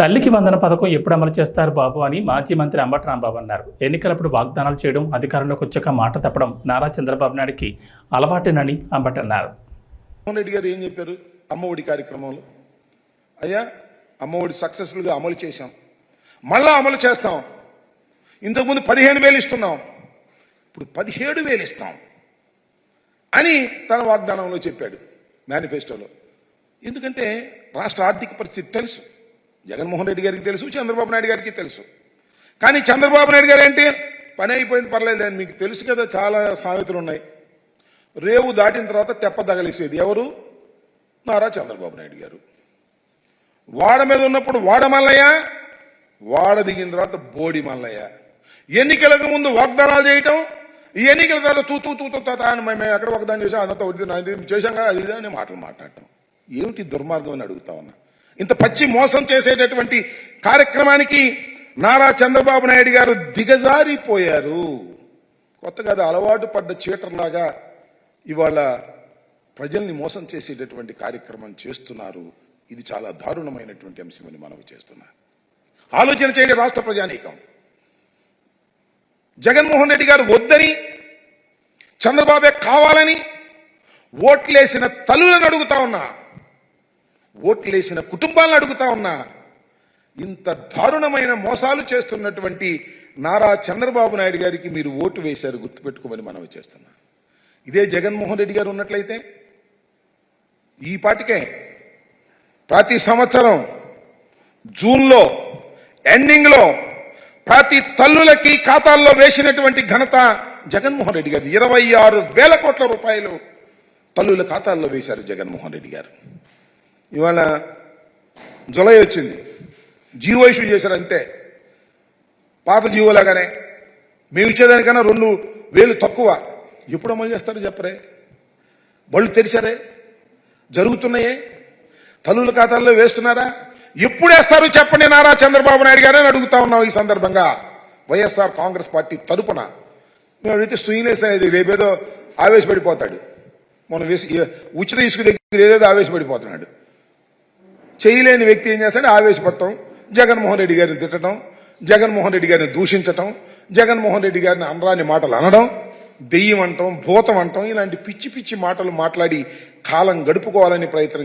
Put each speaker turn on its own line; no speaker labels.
తల్లికి వందన పథకం ఎప్పుడు అమలు చేస్తారు బాబు అని మాజీ మంత్రి అంబటి రాంబాబు అన్నారు. ఎన్నికలప్పుడు వాగ్దానాలు చేయడం అధికారంలోకి వచ్చాక మాట తప్పడం నారా చంద్రబాబు నాయుడికి అలవాటేనని అంబటి అన్నారు.
రెడ్డి గారు ఏం చెప్పారు? అమ్మఒడి కార్యక్రమంలో. అయ్యా అమ్మఒడి సక్సెస్ఫుల్గా అమలు చేశాం. మళ్ళా అమలు చేస్తాం. ఇంతకుముందు పదిహేను వేలు ఇస్తున్నాం. ఇప్పుడు పదిహేడు వేలు ఇస్తాం అని తన వాగ్దానంలో చెప్పాడు మేనిఫెస్టోలో. ఎందుకంటే రాష్ట్ర ఆర్థిక పరిస్థితి తెలుసు. జగన్మోహన్ రెడ్డి గారికి తెలుసు చంద్రబాబు నాయుడు గారికి తెలుసు కానీ చంద్రబాబు నాయుడు గారు ఏంటి పని అయిపోయింది పర్లేదు అని మీకు తెలుసు కదా చాలా సామెతలు ఉన్నాయి రేవు దాటిన తర్వాత తెప్ప తగలేసేది ఎవరు నారా చంద్రబాబు నాయుడు గారు వాడ మీద ఉన్నప్పుడు వాడ మల్లయ్య వాడ దిగిన తర్వాత బోడి మల్లయ్య ఎన్నికలకు ముందు వాగ్దానాలు చేయటం ఈ ఎన్నికల తర్వాత తూ తూ తూ తూ అని మేము ఎక్కడ వాగ్దానం చేసాం అదంతా ఒకటి చేశాం కదా అది అని మాటలు మాట్లాడటం ఏమిటి దుర్మార్గం అని అడుగుతా ఉన్నా ఇంత పచ్చి మోసం చేసేటటువంటి కార్యక్రమానికి నారా చంద్రబాబు నాయుడు గారు దిగజారిపోయారు. కొత్తగా అది అలవాటు పడ్డ చీటర్లాగా ఇవాళ ప్రజల్ని మోసం చేసేటటువంటి కార్యక్రమం చేస్తున్నారు. ఇది చాలా దారుణమైనటువంటి అంశమని మనకు చేస్తున్నా. ఆలోచన చేయండి రాష్ట్ర ప్రజానీకం. జగన్మోహన్ రెడ్డి గారు వద్దని చంద్రబాబే కావాలని ఓట్లేసిన తల్లులను అడుగుతా ఉన్నా. ఓట్లేసిన కుటుంబాలను అడుగుతా ఉన్నా ఇంత దారుణమైన మోసాలు చేస్తున్నటువంటి నారా చంద్రబాబు నాయుడు గారికి మీరు ఓటు వేశారు గుర్తుపెట్టుకోమని మనవి చేస్తున్నా. ఇదే జగన్మోహన్ రెడ్డి గారు ఉన్నట్లయితే ఈ పాటికే ప్రతి సంవత్సరం జూన్లో ఎండింగ్లో ప్రతి తల్లులకి ఖాతాల్లో వేసినటువంటి ఘనత జగన్మోహన్ రెడ్డి గారు ఇరవై ఆరు వేల కోట్ల రూపాయలు తల్లుల ఖాతాల్లో వేశారు జగన్మోహన్ రెడ్డి గారు. ఇవాళ జులై వచ్చింది. జీవో ఇష్యూ చేశారు అంతే. పాత జీవోలాగానే మేము ఇచ్చేదానికన్నా రెండు వేలు తక్కువ. ఎప్పుడు అమలు చేస్తారో చెప్పరే. బళ్ళు తెరిచారే. జరుగుతున్నాయే. తల్లుల ఖాతాల్లో వేస్తున్నారా? ఎప్పుడు వేస్తారు చెప్పండి నారా చంద్రబాబు నాయుడు గారని అడుగుతా ఉన్నాం ఈ సందర్భంగా. వైఎస్ఆర్ కాంగ్రెస్ పార్టీ తరపున. మేము అడిగితే సుయినేస్ అనేది రేపేదో ఆవేశపడిపోతాడు. మనం వేసి ఉచిత ఇసుక దగ్గర ఏదేదో ఆవేశపడిపోతున్నాడు. చేయలేని వ్యక్తి ఏం చేస్తాడు? ఆవేశపడటం జగన్మోహన్ రెడ్డి గారిని తిట్టడం జగన్మోహన్ రెడ్డి గారిని దూషించటం జగన్మోహన్ రెడ్డి గారిని అనరాని మాటలు అనడం దెయ్యం అంటాం భూతం అంటాం ఇలాంటి పిచ్చి పిచ్చి మాటలు మాట్లాడి కాలం గడుపుకోవాలని ప్రయత్నం